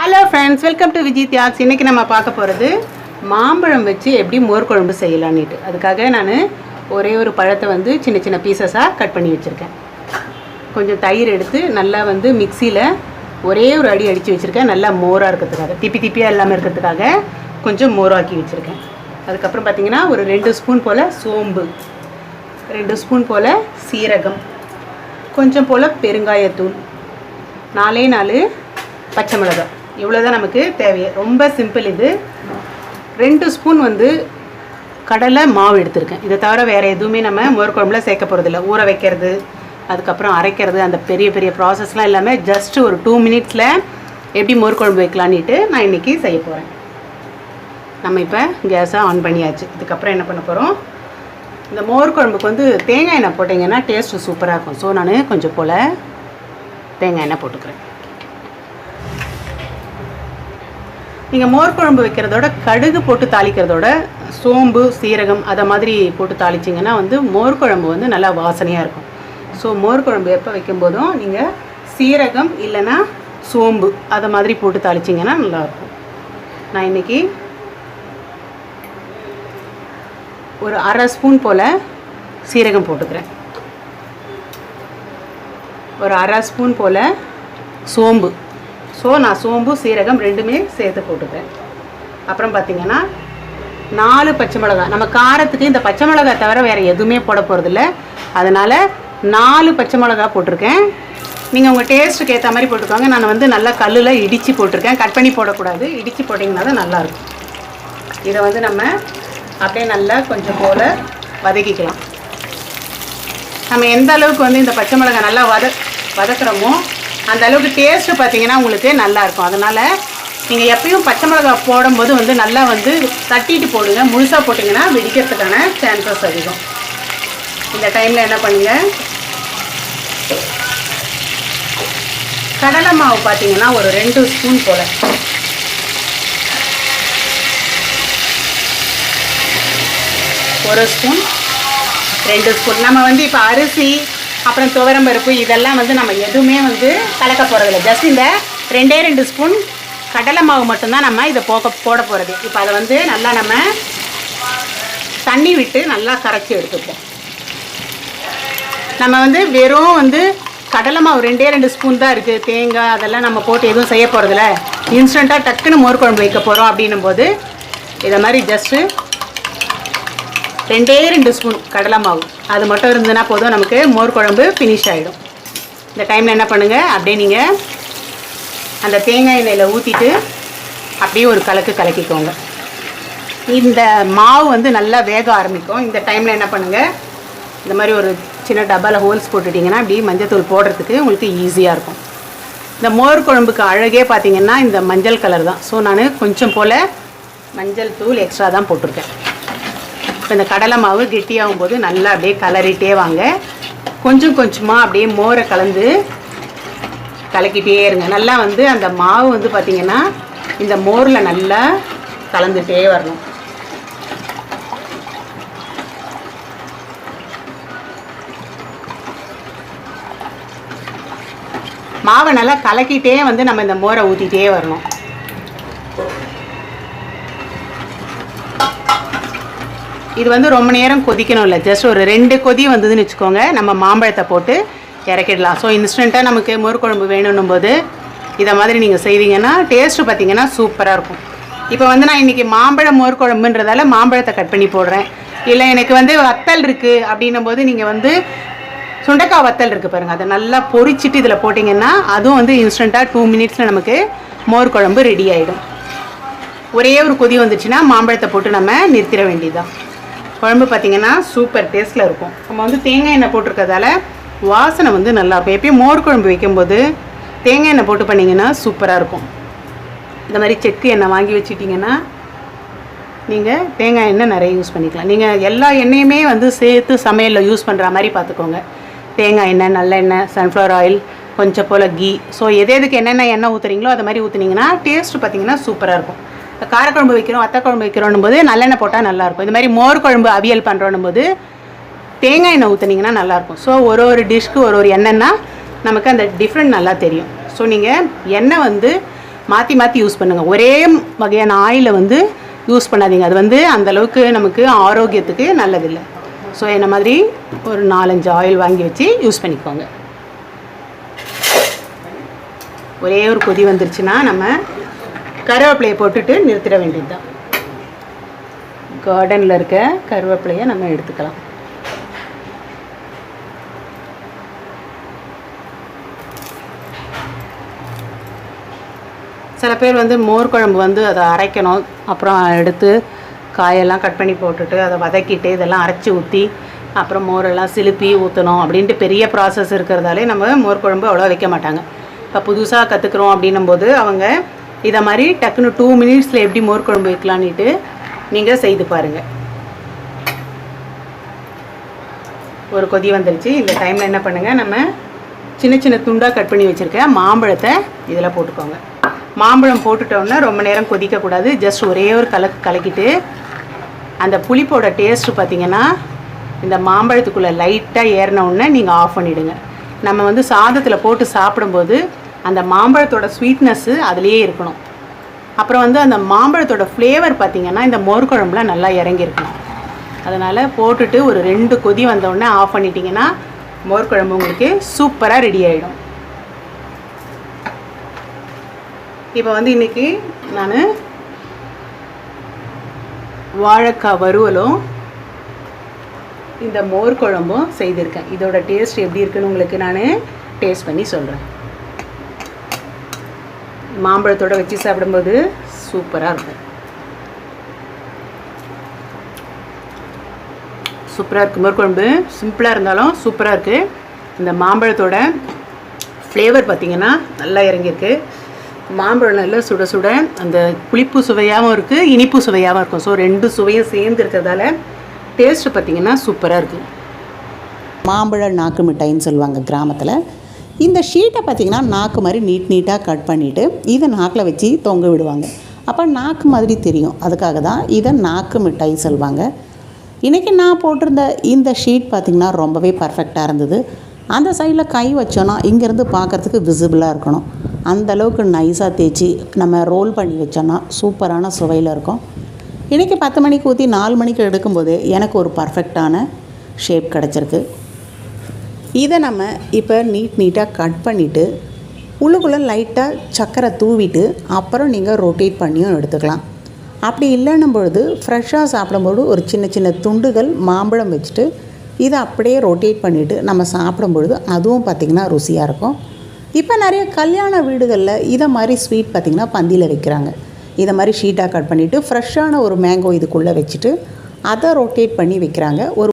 Hello friends welcome to Vijay Thiyags இன்றைக்கி நம்ம பார்க்க போகிறது மாம்பழம் வச்சு எப்படி மோர் குழம்பு செய்யலான்னுட்டு அதுக்காக நான் ஒரே ஒரு பழத்தை வந்து சின்ன சின்ன பீசஸாக கட் பண்ணி வச்சுருக்கேன். கொஞ்சம் தயிர் எடுத்து நல்லா வந்து மிக்சியில் ஒரே ஒரு அடி அடித்து வச்சுருக்கேன். நல்லா மோராக இருக்கிறதுக்காக திப்பி திப்பியாக இல்லாமல் இருக்கிறதுக்காக கொஞ்சம் மோராக்கி வச்சுருக்கேன். அதுக்கப்புறம் பார்த்தீங்கன்னா ஒரு ரெண்டு ஸ்பூன் போல் சோம்பு ரெண்டு ஸ்பூன் போல் சீரகம் கொஞ்சம் போல் பெருங்காயத்தூள் நாலே நாலு பச்சை மிளகாய். இவ்வளோ தான் நமக்கு தேவை ரொம்ப சிம்பிள் இது. ரெண்டு ஸ்பூன் வந்து கடலை மாவு எடுத்திருக்கேன். இதை தவிர வேறு எதுவுமே நம்ம மோர் குழம்புல சேர்க்க போகிறதில்ல ஊற வைக்கிறது அதுக்கப்புறம் அரைக்கிறது அந்த பெரிய பெரிய ப்ராசஸ்லாம் இல்லாமல் ஜஸ்ட் ஒரு டூ மினிட்ஸில் எப்படி மோர் குழம்பு வைக்கலான்னுட்டு நான் இன்றைக்கி செய்ய போகிறேன் நம்ம இப்போ கேஸை ஆன் பண்ணியாச்சு. இதுக்கப்புறம் என்ன பண்ண போகிறோம் இந்த மோர் குழம்புக்கு வந்து தேங்காய் எண்ணெய் போட்டிங்கன்னா டேஸ்ட்டு சூப்பராக இருக்கும். ஸோ நான் கொஞ்சம் போல் தேங்காய் எண்ணெய் போட்டுக்கிறேன். நீங்கள் மோர் குழம்பு வைக்கிறதோட கடுகு போட்டு தாளிக்கிறதோட சோம்பு சீரகம் அதை மாதிரி போட்டு தாளிச்சிங்கன்னா வந்து மோர் குழம்பு வந்து நல்லா வாசனையாக இருக்கும். ஸோ மோர் குழம்பு எப்போ வைக்கும்போதும் நீங்கள் சீரகம் இல்லைன்னா சோம்பு அதை மாதிரி போட்டு தாளிச்சிங்கன்னா நல்லாயிருக்கும் நான் இன்றைக்கி ஒரு அரை ஸ்பூன் போல் சீரகம் போட்டுக்கிறேன். ஒரு அரை ஸ்பூன் போல் சோம்பு. ஸோ நான் சோம்பு சீரகம் ரெண்டுமே சேர்த்து போட்டுக்கிறேன் அப்புறம் பார்த்தீங்கன்னா நாலு பச்சை மிளகாய் நம்ம காரத்துக்கு இந்த பச்சை மிளகாய் தவிர வேறு எதுவுமே போட போகிறதில்ல அதனால் நாலு பச்சை மிளகாய் போட்டிருக்கேன். நீங்கள் உங்கள் டேஸ்ட்டுக்கு ஏற்ற மாதிரி போட்டுக்கோங்க. நான் வந்து நல்லா கல்லில் இடித்து போட்டிருக்கேன். கட் பண்ணி போடக்கூடாது. இடித்து போட்டிங்கன்னா தான் நல்லாயிருக்கும். இதை வந்து நம்ம அப்படியே நல்லா கொஞ்சம் போல் வதக்கிக்கலாம். நம்ம எந்த அளவுக்கு வந்து இந்த பச்சை மிளகாய் நல்லா வத வதக்குறோமோ அந்த அளவுக்கு டேஸ்ட்டு பார்த்தீங்கன்னா உங்களுக்கு நல்லாயிருக்கும் அதனால் நீங்கள் எப்பயும் பச்சை மிளகாய் போடும்போது வந்து நல்லா வந்து தட்டிட்டு போடுங்க. முழுசாக போட்டிங்கன்னா வெடிக்கிறதுக்கான சான்சஸ் அதிகம். இந்த டைமில் என்ன பண்ணுங்கள் கடலை மாவு பார்த்தீங்கன்னா ஒரு ரெண்டு ஸ்பூன் போல். ஒரு ஸ்பூன் ரெண்டு ஸ்பூன் நம்ம வந்து இப்போ அரிசி அப்புறம் துவரம்பருப்பு இதெல்லாம் வந்து நம்ம எதுவுமே வந்து கலக்க போகிறதில்ல ஜஸ்ட் இந்த ரெண்டே ரெண்டு ஸ்பூன் கடலை மாவு மட்டும்தான் நம்ம இதை போக போட போகிறது இப்போ அதை வந்து நல்லா நம்ம தண்ணி விட்டு நல்லா கரைச்சி எடுத்துப்போம். நம்ம வந்து வெறும் வந்து கடலை மாவு ரெண்டே ரெண்டு ஸ்பூன் தான் இருக்குது தேங்காய் அதெல்லாம் நம்ம போட்டு எதுவும் செய்ய போகிறதில்ல இன்ஸ்டண்ட்டாக டக்குன்னு மோர் குழம்பு வைக்க போகிறோம் அப்படின்னும் போது இதை மாதிரி ஜஸ்ட்டு ரெண்டே ரெண்டு ஸ்பூன் கடலை மாவு. அது மட்டும் இருந்ததுன்னா போதும் நமக்கு மோர் குழம்பு ஃபினிஷ் ஆகிடும் இந்த டைமில் என்ன பண்ணுங்கள் அப்படியே நீங்கள் அந்த தேங்காய் எண்ணெயில் ஊற்றிட்டு அப்படியே ஒரு கலக்கு கலக்கிக்கோங்க. இந்த மாவு வந்து நல்லா வேக ஆரம்பிக்கும். இந்த டைமில் என்ன பண்ணுங்கள் இந்த மாதிரி ஒரு சின்ன டப்பாவில் ஹோல்ஸ் போட்டுட்டிங்கன்னா அப்படியே மஞ்சத்தூள் போடுறதுக்கு உங்களுக்கு ஈஸியாக இருக்கும். இந்த மோர் குழம்புக்கு அழகே பார்த்தீங்கன்னா இந்த மஞ்சள் கலர் தான். ஸோ நான் கொஞ்சம் போல் மஞ்சள் தூள் எக்ஸ்ட்ரா தான் போட்டிருக்கேன். இப்போ இந்த கடலை மாவு கெட்டியாகும் போது நல்லா அப்படியே கலரிட்டே வாங்க. கொஞ்சம் கொஞ்சமாக அப்படியே மோரை கலந்து கலக்கிட்டே இருங்க. நல்லா வந்து அந்த மாவு வந்து பார்த்திங்கன்னா இந்த மோரில் நல்லா கலந்துகிட்டே வரணும். மாவை நல்லா கலக்கிட்டே வந்து நம்ம இந்த மோரை ஊற்றிட்டே வரணும். இது வந்து ரொம்ப நேரம் கொதிக்கணும் இல்லை ஜஸ்ட் ஒரு ரெண்டு கொதி வந்ததுன்னு வச்சுக்கோங்க. நம்ம மாம்பழத்தை போட்டு இறக்கிடலாம். ஸோ இன்ஸ்டண்ட்டாக நமக்கு மோர் குழம்பு வேணும்னும் போது இதை மாதிரி நீங்கள் செய்வீங்கன்னா டேஸ்ட்டு பார்த்தீங்கன்னா சூப்பராக இருக்கும். இப்போ வந்து நான் இன்றைக்கி மாம்பழம் மோர் குழம்புன்றதால மாம்பழத்தை கட் பண்ணி போடுறேன். இல்லை எனக்கு வந்து வத்தல் இருக்குது அப்படின்னும் போது நீங்கள் வந்து சுண்டக்காய் வத்தல் இருக்குது பாருங்கள் அதை நல்லா பொரிச்சிட்டு இதில் போட்டிங்கன்னா அதுவும் வந்து இன்ஸ்டண்ட்டாக டூ மினிட்ஸில் நமக்கு மோர் குழம்பு ரெடி ஆகிடும் ஒரே ஒரு கொதி வந்துச்சுன்னா மாம்பழத்தை போட்டு நம்ம நிறுத்திட வேண்டியதுதான். குழம்பு பார்த்திங்கன்னா சூப்பர் டேஸ்ட்டில் இருக்கும். நம்ம வந்து தேங்காய் எண்ணெய் போட்டிருக்கதால வாசனை வந்து நல்லா இருக்கும். எப்பயும் மோர் குழம்பு வைக்கும்போது தேங்காய் எண்ணெய் போட்டு பண்ணிங்கன்னா சூப்பராக இருக்கும். இந்த மாதிரி செக்கு எண்ணெய் வாங்கி வச்சுட்டிங்கன்னா நீங்கள் தேங்காய் எண்ணெய் நிறைய யூஸ் பண்ணிக்கலாம். நீங்கள் எல்லா எண்ணெயுமே வந்து சேர்த்து சமையலில் யூஸ் பண்ணுற மாதிரி பார்த்துக்கோங்க தேங்காய் எண்ணெய் நல்லெண்ணெய் சன்ஃப்ளவர் ஆயில் கொஞ்சம் போல் கீ ஸோ எது எதுக்கு என்னென்ன எண்ணெய் ஊற்றுறீங்களோ அதை மாதிரி ஊற்றுனீங்கன்னா டேஸ்ட்டு பார்த்தீங்கன்னா சூப்பராக இருக்கும். காரக்குழம்பு வைக்கிறோம் வத்த குழம்பு வைக்கிறோன்னும் போது நல்லெண்ணெய் போட்டால் நல்லாயிருக்கும். இந்த மாதிரி மோர் குழம்பு அவியல் பண்ணுறோன்னும் போது தேங்காய் எண்ணெய் ஊற்றுனீங்கன்னா நல்லாயிருக்கும். ஸோ ஒரு ஒரு டிஷ்க்கு ஒரு ஒரு எண்ணெய்னா நமக்கு அந்த டிஃப்ரெண்ட் நல்லா தெரியும். ஸோ நீங்கள் எண்ணெய் வந்து மாற்றி மாற்றி யூஸ் பண்ணுங்கள் ஒரே வகையான ஆயிலை வந்து யூஸ் பண்ணாதீங்க. அது வந்து அந்தளவுக்கு நமக்கு ஆரோக்கியத்துக்கு நல்லதில்லை. ஸோ என்ன மாதிரி ஒரு நாலஞ்சு ஆயில் வாங்கி வச்சு யூஸ் பண்ணிக்கோங்க. ஒரே ஒரு கொதி வந்துருச்சுன்னா நம்ம கருவேப்பிலையை போட்டுட்டு நிறுத்திட வேண்டியது தான் கார்டனில் இருக்க கருவேப்பிலையை நம்ம எடுத்துக்கலாம். சில பேர் வந்து மோர் குழம்பு வந்து அதை அரைக்கணும். அப்புறம் எடுத்து காயெல்லாம் கட் பண்ணி போட்டுட்டு அதை வதக்கிட்டு இதெல்லாம் அரைச்சி ஊற்றி அப்புறம் மோரெல்லாம் சிலுப்பி ஊற்றணும் அப்படின்ட்டு பெரிய ப்ராசஸ் இருக்கிறதாலே நம்ம மோர் குழம்பு அவ்வளோ வைக்க மாட்டாங்க. இப்போ புதுசாக கற்றுக்குறோம் அப்படின்னும் போது அவங்க இதை மாதிரி டக்குன்னு டூ மினிட்ஸில் எப்படி மோர் குழம்பு வைக்கலான்னுட்டு நீங்கள் செய்து பாருங்கள் ஒரு கொதி வந்துருச்சு. இந்த டைமில் என்ன பண்ணுங்கள் நம்ம சின்ன சின்ன துண்டாக கட் பண்ணி வச்சுருக்க மாம்பழத்தை இதில் போட்டுக்கோங்க. மாம்பழம் போட்டுட்டோம்னா ரொம்ப நேரம் கொதிக்கக்கூடாது. ஜஸ்ட் ஒரே ஒரு கலக்கு கலக்கிட்டு அந்த புளிப்போட டேஸ்ட்டு பார்த்தீங்கன்னா இந்த மாம்பழத்துக்குள்ளே லைட்டாக ஏறின உடனே நீங்கள் ஆஃப் பண்ணிவிடுங்க நம்ம வந்து சாதத்தில் போட்டு சாப்பிடும்போது அந்த மாம்பழத்தோட ஸ்வீட்னஸ்ஸு அதுலேயே இருக்கணும். அப்புறம் வந்து அந்த மாம்பழத்தோட ஃப்ளேவர் பார்த்தீங்கன்னா இந்த மோர் குழம்புல நல்லா இறங்கியிருக்கணும். அதனால் போட்டுட்டு ஒரு ரெண்டு கொதி வந்தோடனே ஆஃப் பண்ணிட்டீங்கன்னா மோர் குழம்பு உங்களுக்கு சூப்பராக ரெடி ஆகிடும் இப்போ வந்து இன்றைக்கி நான் வாழைக்காய் வறுவலும் இந்த மோர் குழம்பும் செய்திருக்கேன். இதோட டேஸ்ட் எப்படி இருக்குன்னு உங்களுக்கு நான் டேஸ்ட் பண்ணி சொல்கிறேன் மாம்பழத்தோட வச்சு சாப்பிடும்போது சூப்பராக இருக்கும். சூப்பராக இருக்குது மோர் சிம்பிளாக இருந்தாலும் சூப்பராக இருக்குது இந்த மாம்பழத்தோட ஃப்ளேவர் பார்த்திங்கன்னா நல்லா இறங்கியிருக்கு. மாம்பழம் நல்லா சுட சுட அந்த புளிப்பு சுவையாகவும் இருக்குது இனிப்பு சுவையாகவும் இருக்கும். ஸோ ரெண்டு சுவையும் சேர்ந்து இருக்கிறதால டேஸ்ட்டு பார்த்திங்கன்னா சூப்பராக இருக்குது மாம்பழ நாக்கு மிட்டாயின்னு சொல்லுவாங்க கிராமத்தில். இந்த ஷீட்டை பார்த்திங்கன்னா நாக்கு மாதிரி நீட் நீட்டாக கட் பண்ணிவிட்டு இதை நாக்கில் வச்சு தொங்க விடுவாங்க. அப்போ நாக்கு மாதிரி தெரியும். அதுக்காக தான் இதை நாக்கு மிட்டாய் சொல்லுவாங்க இன்றைக்கி நான் போட்டிருந்த இந்த ஷீட் பார்த்திங்கன்னா ரொம்பவே பர்ஃபெக்டாக இருந்தது. அந்த சைடில் கை வச்சோன்னா இங்கேருந்து பார்க்குறதுக்கு விசிபிளாக இருக்கணும். அந்த அளவுக்கு நைஸாக தேய்ச்சி நம்ம ரோல் பண்ணி வச்சோன்னா சூப்பரான சுவையில் இருக்கும். இன்றைக்கி பத்து மணிக்கு ஊற்றி நாலு மணிக்கு எடுக்கும்போது எனக்கு ஒரு பர்ஃபெக்டான ஷேப் கிடச்சிருக்கு. இதை நம்ம இப்போ நீட் நீட்டாக கட் பண்ணிவிட்டு உள்ளுக்குள்ளே லைட்டாக சக்கரை தூவிட்டு அப்புறம் நீங்கள் ரொட்டேட் பண்ணியும் எடுத்துக்கலாம். அப்படி இல்லைன்னும் பொழுது ஃப்ரெஷ்ஷாக சாப்பிடும்போது ஒரு சின்ன சின்ன துண்டுகள் மாம்பழம் வச்சுட்டு இதை அப்படியே ரொட்டேட் பண்ணிவிட்டு நம்ம சாப்பிடும்பொழுது அதுவும் பார்த்திங்கன்னா ருசியாக இருக்கும். இப்போ நிறைய கல்யாண வீடுகளில் இதை மாதிரி ஸ்வீட் பார்த்திங்கன்னா பந்தியில் வைக்கிறாங்க. இதை மாதிரி ஷீட்டாக கட் பண்ணிவிட்டு ஃப்ரெஷ்ஷான ஒரு மேங்கோ இதுக்குள்ளே வச்சுட்டு அதை ரொட்டேட் பண்ணி வைக்கிறாங்க. ஒரு